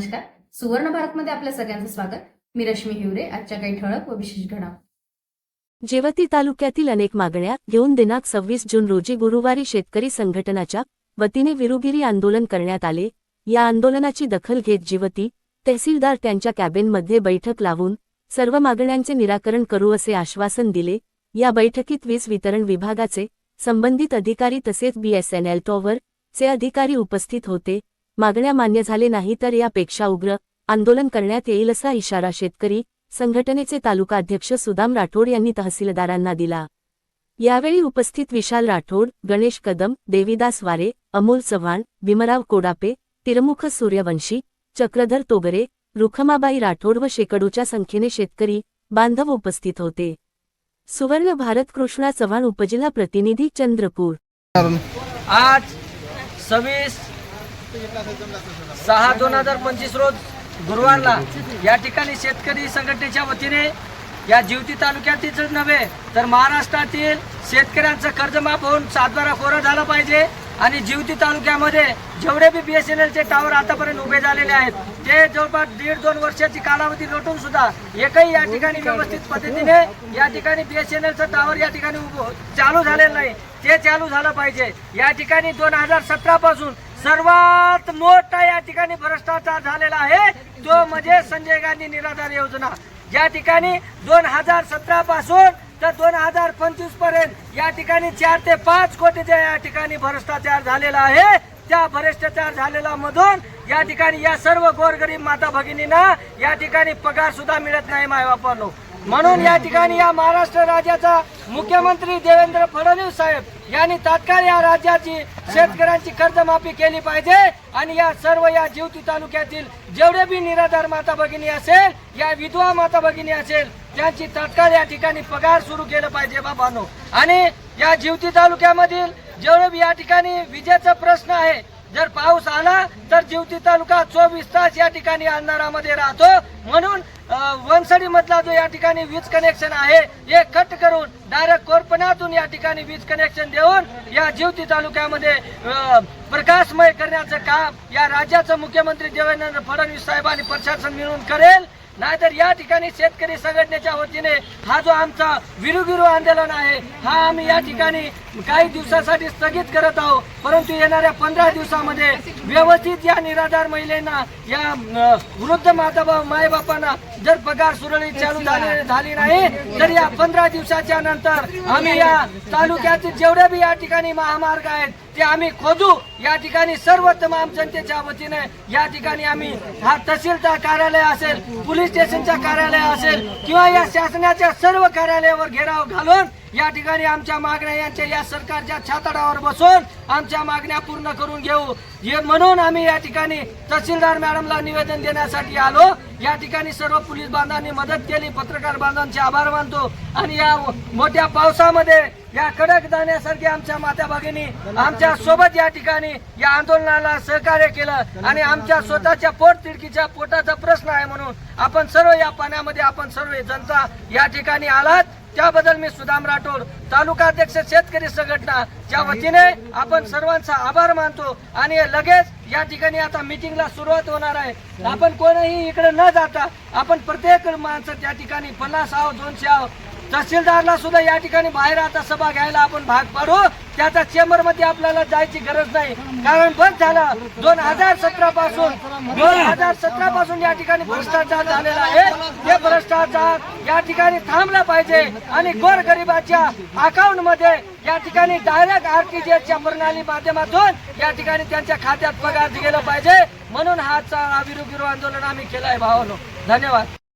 नमस्कार. सुवर्ण भारतमध्ये आपल्या सगळ्यांचं स्वागत. मी रश्मी हिवरे आजच्या काही ठळक व विशेष घडा जेवती तालुक्यातील अनेक मागण्या घेऊन दिनांक सव्वीस जून रोजी गुरुवारी शेतकरी संघटनाच्या वतीने विरुगिरी आंदोलन करण्यात आले. या आंदोलनाची दखल घेत जिवती तहसीलदार त्यांच्या कॅबिनमध्ये बैठक लावून सर्व मागण्यांचे निराकरण करू असे आश्वासन दिले. या बैठकीत वीज वितरण विभागाचे संबंधित अधिकारी तसेच बीएसएनएल टॉवर चे अधिकारी उपस्थित होते. मागण्या मान्य झाले नाही तर यापेक्षा उग्र आंदोलन करण्यात येईल असा इशारा शेतकरी संघटनेचे तालुका अध्यक्ष सुदाम राठोड यांनी तहसीलदारांना दिला. यावेळी उपस्थित विशाल राठोड गणेश कदम देवीदास वारे अमोल चव्हाण भीमराव कोडापे तिरमुख सूर्यवंशी चक्रधर तोगरे रुखमाबाई राठोड व शेकडोच्या संख्येने शेतकरी बांधव उपस्थित होते. सुवर्ण भारत कृष्णा चव्हाण उपजिल्हा प्रतिनिधी चंद्रपूर. आज सव्वीस सहा दोन हजार पंचवीस रोज गुरुवारला या ठिकाणी शेतकरी संघटनेच्या वतीने या जिवती तालुक्यातीलच नव्हे तर महाराष्ट्रातील शेतकऱ्यांचं कर्जमाफ होऊन सातबारा कोरा झाला पाहिजे. आणि जिवती तालुक्यामध्ये जेवढे बी बी एस एन एलचे टावर आतापर्यंत उभे झालेले आहेत ते जवळपास दीड दोन वर्षाची कालावधी लोटून सुद्धा एकही या ठिकाणी व्यवस्थित पद्धतीने या ठिकाणी बी एस एन एलचं टावर या ठिकाणी चालू झालेलं नाही. ते चालू झालं पाहिजे. या ठिकाणी दोन हजार सतरा पासून सर्वात मोठा या ठिकाणी भ्रष्टाचार झालेला आहे तो म्हणजे संजय गांधी निराधार योजना. या ठिकाणी दोन हजार सतरा पासून तर दोन हजार पंचवीसपर्यंत या ठिकाणी चार ते पाच कोटीचा या ठिकाणी भ्रष्टाचार झालेला आहे त्या भ्रष्टाचार झालेला मधून या ठिकाणी या सर्व गोरगरीब माता भगिनींना या ठिकाणी पगार सुद्धा मिळत नाही मायबापांनो. म्हणून या ठिकाणी या महाराष्ट्र राज्याचा मुख्यमंत्री देवेंद्र फडणवीस साहेब यांनी तात्काळ या राज्याची शेतकऱ्यांची कर्जमाफी केली पाहिजे आणि या सर्व या जिवती तालुक्यातील जेवढे बी निराधार माता भगिनी असेल या विधवा माता भगिनी असेल त्यांची तात्काळ या ठिकाणी पगार सुरू केलं पाहिजे बाबांनो. आणि या जिवती तालुक्यामधील जेवढे बी या ठिकाणी विजेचा प्रश्न आहे जर पाऊस आला तर जिवती तालुका चोवीस तास या ठिकाणी अंधारामध्ये राहतो. म्हणून वनसडी मधला जो या ठिकाणी वीज कनेक्शन आहे हे कट करून डायरेक्ट कोरपणातून या ठिकाणी वीज कनेक्शन देऊन या जिवती तालुक्यामध्ये प्रकाशमय करण्याचं काम या राज्याचं मुख्यमंत्री देवेंद्र फडणवीस साहेबांनी प्रशासन मिळून करेल. नाहीतर या ठिकाणी शेतकरी संघटनेच्या वतीने हा जो आमचा विरुगिरू आंदोलन आहे हा आम्ही या ठिकाणी काही दिवसासाठी स्थगित करत आहोत. परंतु येणाऱ्या पंधरा दिवसामध्ये व्यवस्थित या निराधार महिलांना या वृद्ध माता मायबापांना जर पगार सुरळीत चालू झाली झाली नाही तर या पंधरा दिवसाच्या नंतर आम्ही या तालुक्यातील जेवढे बी या ठिकाणी महामार्ग आहेत ते आम्ही खोदू. या ठिकाणी सर्व तमाम जनतेच्या वतीने या ठिकाणी आम्ही हा तहसीलदार कार्यालय असेल पोलीस स्टेशनच्या कार्यालय असेल किंवा या शासनाच्या सर्व कार्यालयावर घेराव घालून या ठिकाणी आमच्या मागण्या यांच्या या सरकारच्या छाताडावर बसून आमच्या मागण्या पूर्ण करून घेऊ. हे म्हणून आम्ही या ठिकाणी तहसीलदार मॅडमला निवेदन देण्यासाठी आलो. या ठिकाणी सर्व पोलीस बांधवांनी मदत केली पत्रकार बांधवांचे आभार मानतो. आणि या मोठ्या पावसामध्ये या कडक जाण्यासारख्या आमच्या माता भगिनी आमच्यासोबत या ठिकाणी या आंदोलनाला सहकार्य केलं आणि आमच्या स्वतःच्या पोट तिडकीच्या पोटाचा प्रश्न आहे म्हणून आपण सर्व या पाण्यामध्ये आपण सर्व जनता या ठिकाणी आलात. त्याबद्दल मी सुदाम राठोड तालुका अध्यक्ष शेतकरी संघटना च्या वतीने आपण सर्वांचा आभार मानतो आणि लगेच या ठिकाणी आता मीटिंगला सुरुवात होणार आहे. आपण कोणीही इकडे न जाता आपण प्रत्येक माणसं त्या ठिकाणी पन्नास आहो दोनशे आहो तहसीलदारला सुद्धा या ठिकाणी बाहेर आता सभा घ्यायला आपण भाग पाडू. त्याचा चेंबरमध्ये आपल्याला जायची गरज नाही. कारण बंद झालं. दोन हजार सतरा पासून दोन हजार सतरा पासून या ठिकाणी भ्रष्टाचार झालेला आहे. हे भ्रष्टाचार या ठिकाणी थांबला पाहिजे. आणि गोरगरिबाच्या अकाउंटमध्ये या ठिकाणी डायरेक्ट आरटीजीएस च्या प्रणाली माध्यमातून या ठिकाणी त्यांच्या खात्यात पगार गेलं पाहिजे. म्हणून हा विरू आंदोलन आम्ही केलंय भावानो. धन्यवाद.